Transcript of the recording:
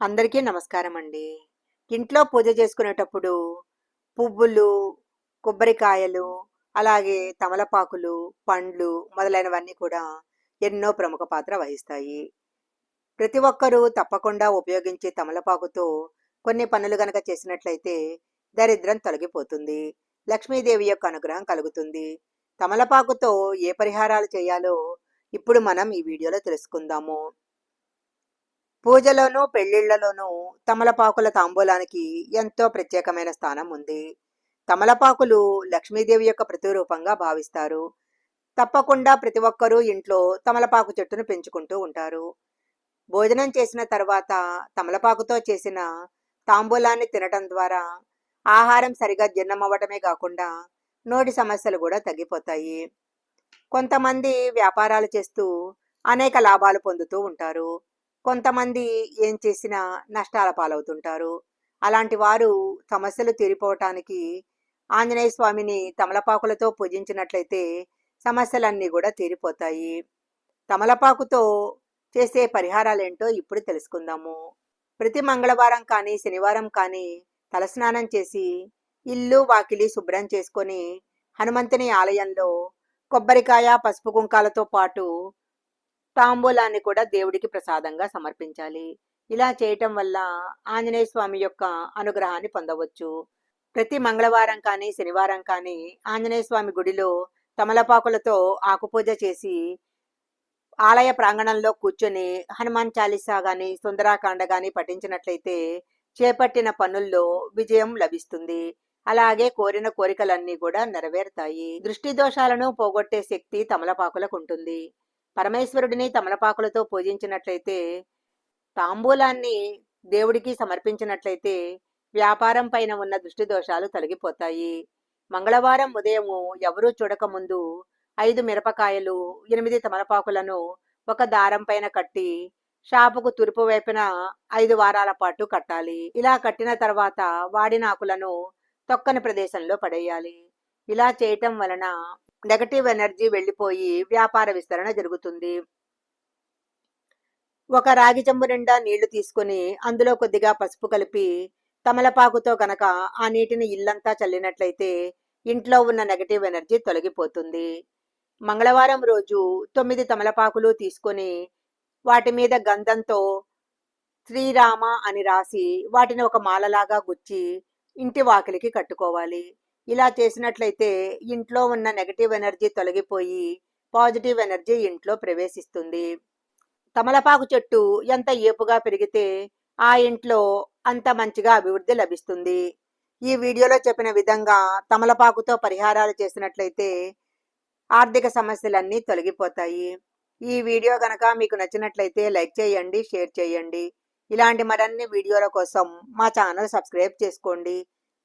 అందరికీ నమస్కారం అండి ఇంట్లో పూజ చేసుకునేటప్పుడు పువ్వులు కొబ్బరికాయలు అలాగే తమలపాకులు పండ్లు మొదలైనవన్నీ కూడా ఎన్నో ప్రముఖ పాత్ర వహిస్తాయి. ప్రతి ఒక్కరూ తప్పకుండా ఉపయోగించే తమలపాకుతో కొన్ని పనులు గనక చేసినట్లయితే దరిద్రం తొలగిపోతుంది. లక్ష్మీదేవి యొక్క అనుగ్రహం కలుగుతుంది. తమలపాకుతో ఏ పరిహారాలు చేయాలో ఇప్పుడు మనం ఈ వీడియోలో తెలుసుకుందాము. పూజలోనూ పెళ్ళిళ్ళలోనూ తమలపాకుల తాంబూలానికి ఎంతో ప్రత్యేకమైన స్థానం ఉంది. తమలపాకులు లక్ష్మీదేవి యొక్క ప్రతిరూపంగా భావిస్తారు. తప్పకుండా ప్రతి ఒక్కరూ ఇంట్లో తమలపాకు చెట్టును పెంచుకుంటూ ఉంటారు. భోజనం చేసిన తర్వాత తమలపాకుతో చేసిన తాంబూలాన్ని తినటం ద్వారా ఆహారం సరిగా జీర్ణమవ్వటమే కాకుండా నోటి సమస్యలు కూడా తగ్గిపోతాయి. కొంతమంది వ్యాపారాలు చేస్తూ అనేక లాభాలు పొందుతూ ఉంటారు. కొంతమంది ఏం చేసినా నష్టాల పాలవుతుంటారు. అలాంటి వారు సమస్యలు తీరిపోవటానికి ఆంజనేయ స్వామిని తమలపాకులతో పూజించినట్లయితే సమస్యలన్నీ కూడా తీరిపోతాయి. తమలపాకుతో చేసే పరిహారాలేంటో ఇప్పుడు తెలుసుకుందాము. ప్రతి మంగళవారం కానీ శనివారం కానీ తలస్నానం చేసి ఇల్లు వాకిలి శుభ్రం చేసుకొని హనుమంతుని ఆలయంలో కొబ్బరికాయ పసుపు కుంకాలతో పాటు తాంబూలాన్ని కూడా దేవుడికి ప్రసాదంగా సమర్పించాలి. ఇలా చేయటం వల్ల ఆంజనేయ స్వామి యొక్క అనుగ్రహాన్ని పొందవచ్చు. ప్రతి మంగళవారం కానీ శనివారం కానీ ఆంజనేయ స్వామి గుడిలో తమలపాకులతో ఆకుపూజ చేసి ఆలయ ప్రాంగణంలో కూర్చొని హనుమాన్ చాలీసా గాని సుందరాకాండ గాని పఠించినట్లయితే చేపట్టిన పనుల్లో విజయం లభిస్తుంది. అలాగే కోరిన కోరికలన్నీ కూడా నెరవేరుతాయి. దృష్టి దోషాలను పోగొట్టే శక్తి తమలపాకులకు ఉంటుంది. పరమేశ్వరుడిని తమలపాకులతో పూజించినట్లయితే తాంబూలాన్ని దేవుడికి సమర్పించినట్లయితే వ్యాపారం పైన ఉన్న దృష్టి దోషాలు తొలగిపోతాయి. మంగళవారం ఉదయము ఎవరూ చూడకముందు ఐదు మిరపకాయలు ఎనిమిది తమలపాకులను ఒక దారం పైన కట్టి షాపుకు తూర్పు వైపున ఐదు వారాల పాటు కట్టాలి. ఇలా కట్టిన తర్వాత వాడిన ఆకులను తొక్కని ప్రదేశంలో పడేయాలి. ఇలా చేయటం వలన నెగటివ్ ఎనర్జీ వెళ్ళిపోయి వ్యాపార విస్తరణ జరుగుతుంది. ఒక రాగి చెంబు నిండా నీళ్ళు తీసుకుని అందులో కొద్దిగా పసుపు కలిపి తమలపాకుతో గనక ఆ నీటిని ఇల్లంతా చల్లినట్లయితే ఇంట్లో ఉన్న నెగటివ్ ఎనర్జీ తొలగిపోతుంది. మంగళవారం రోజు తొమ్మిది తమలపాకులు తీసుకొని వాటి మీద గంధంతో శ్రీరామ అని రాసి వాటిని ఒక మాలలాగా గుచ్చి ఇంటి వాకిలికి కట్టుకోవాలి. ఇలా చేసినట్లయితే ఇంట్లో ఉన్న నెగటివ్ ఎనర్జీ తొలగిపోయి పాజిటివ్ ఎనర్జీ ఇంట్లో ప్రవేశిస్తుంది. తమలపాకు చెట్టు ఎంత ఏపుగా పెరిగితే ఆ ఇంట్లో అంత మంచిగా అభివృద్ధి లభిస్తుంది. ఈ వీడియోలో చెప్పిన విధంగా తమలపాకుతో పరిహారాలు చేసినట్లయితే ఆర్థిక సమస్యలన్నీ తొలగిపోతాయి. ఈ వీడియో గనక మీకు నచ్చినట్లయితే లైక్ చేయండి షేర్ చేయండి. ఇలాంటి మరిన్ని వీడియోల కోసం మా ఛానల్ సబ్స్క్రైబ్ చేసుకోండి.